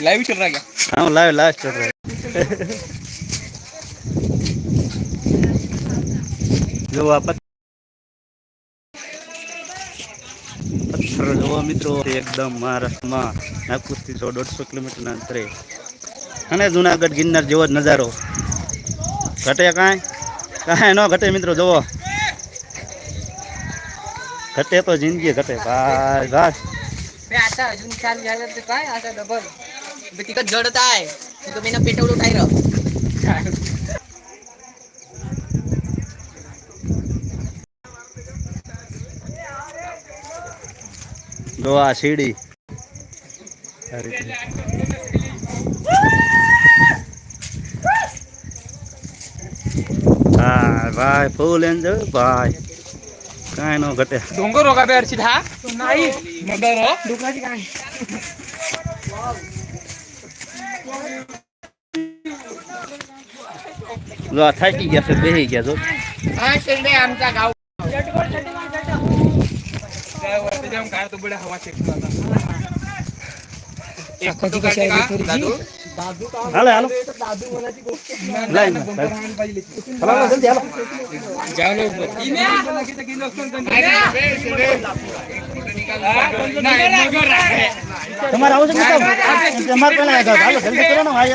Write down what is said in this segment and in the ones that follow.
Live चल रहा है क्या हाँ लाइव लाइव चल रहा है જો આ પથ- પથ્થર જોવો મિત્રો તે એકદમ મહારાષ્ટ્રમાં નાગપુરથી સો દોઢસો કિલોમીટરના અંતરે અને જુનાગઢ ગિરનાર જેવો જ નજારો ઘટે કાંઈ કાંઈ ન ઘટે મિત્રો જોવો ઘટે તો જિંદગી ઘટે. ભાઈ ભાઈ. બે આશા અજુન ચાલ જાય તો કાય આશા ડબલ. બેટી કા જડ થાય. તો મેના પેટ થાય રહ જો આ સીડી. હા ભાઈ ફૂલ એન્જોય ભાઈ. કાંઈ ન ઘટે. ડોંગર રોગા બે અરચિત હા? નાઈ મગરો ડુંગરાજી કાંઈ. જો થાકી ગયા છે બેહી ગયા જો. હા શેરડે આમતા ગાવ જમ કાર તો બડા હવા ચેક એક તો કાટે કા દાદુ? હાલો હાલો. તમારે આવું છે તમારે પેલા હાલો જલ્દી કરો ને ભાઈ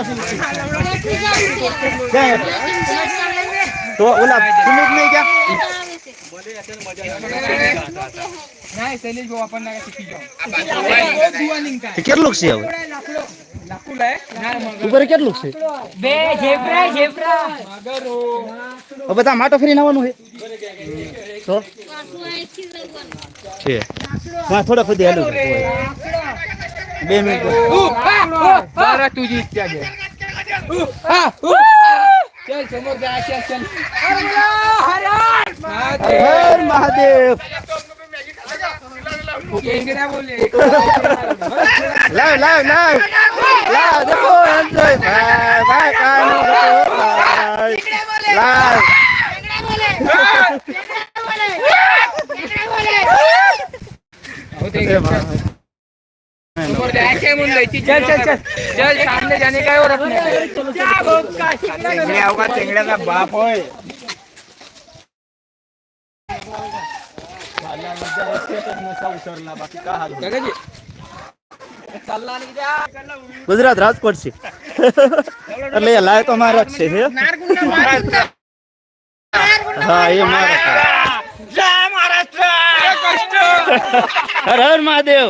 તો ઓલા સુમિત નહીં ક્યાં? કેટલું છે હવે? ઉપર કેટલું છે? મહાદેવ. લાવ લાવ લાવ. લાવ દેખો એન્જોય ભાઈ ભાઈ કાનો ગુજરાત રાજકોટ છે એટલે એ લાય તો મારા જ છે હે? હા એ મારા છે. હર હર મહાદેવ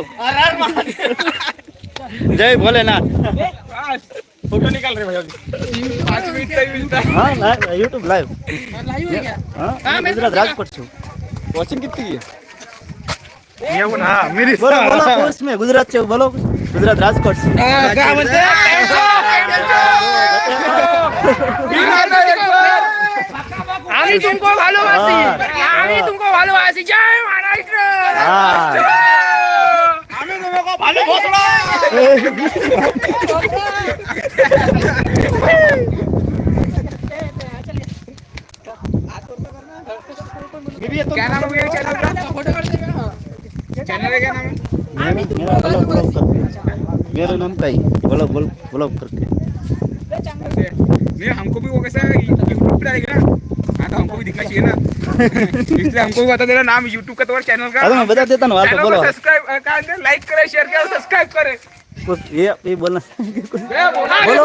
જય ભોલેનાથ फोटो निकाल रहे भाई पाच मिनिट तरी मिळतात હા લાઈવ યુટ્યુબ લાઈવ હા ગુજરાત રાજકોટ છું वॉचिंग किती એવું ના મેરી બોલો બોલો કોર્સ में ગુજરાત છે બોલો ગુજરાત રાજકોટ છે काय म्हणते आम्ही तुमको भालोबासी आम्ही तुमको भालोबासी जय महाराष्ट्र હા आम्ही तुमको भालो भोसडा क्या नाम है चैनल का फोटो करते चैनल का क्या नाम है मेरा ब्लॉग ब्लॉग करके मेरा नाम का ही ब्लॉग ब्लॉग ब्लॉग करके नहीं हमको भी वो कैसा यूट्यूब पे आएगा ना हाँ तो हमको भी दिखना चाहिए ना इसलिए हमको भी बता देना नाम यूट्यूब का तुम्हारे चैनल का अरे मैं बता देता हूँ आपको चैनल बोलो को सब्सक्राइब कर लाइक करे शेयर करे सब्सक्राइब करे कुछ ये ये बोलना बोलो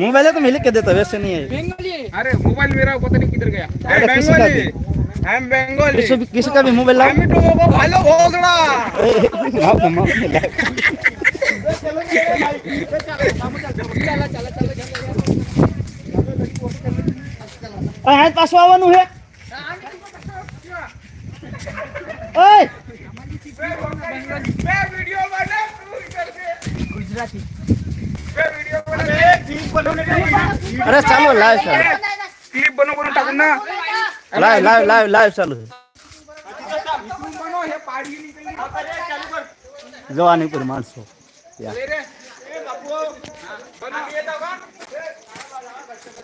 मोबाइल है तो मैं लिख के देता वैसे नहीं है अरे मोबाइल मेरा पता नहीं किधर गया I'm Bengali. কিছু কিছু কাবি মোবাইল লাও আমি তো বাবা ভালো ভোগড়া মাফ মাফ હાથ પાછું આવવાનું હે ગુજરાતી અરે ચાલો લાવ ચાલો ક્લિપ બનો બનો ટાકું ના લાઈવ લાઈવ લાઈવ લાઈવ ચાલુ છે. જવાની પર માણસો. યાર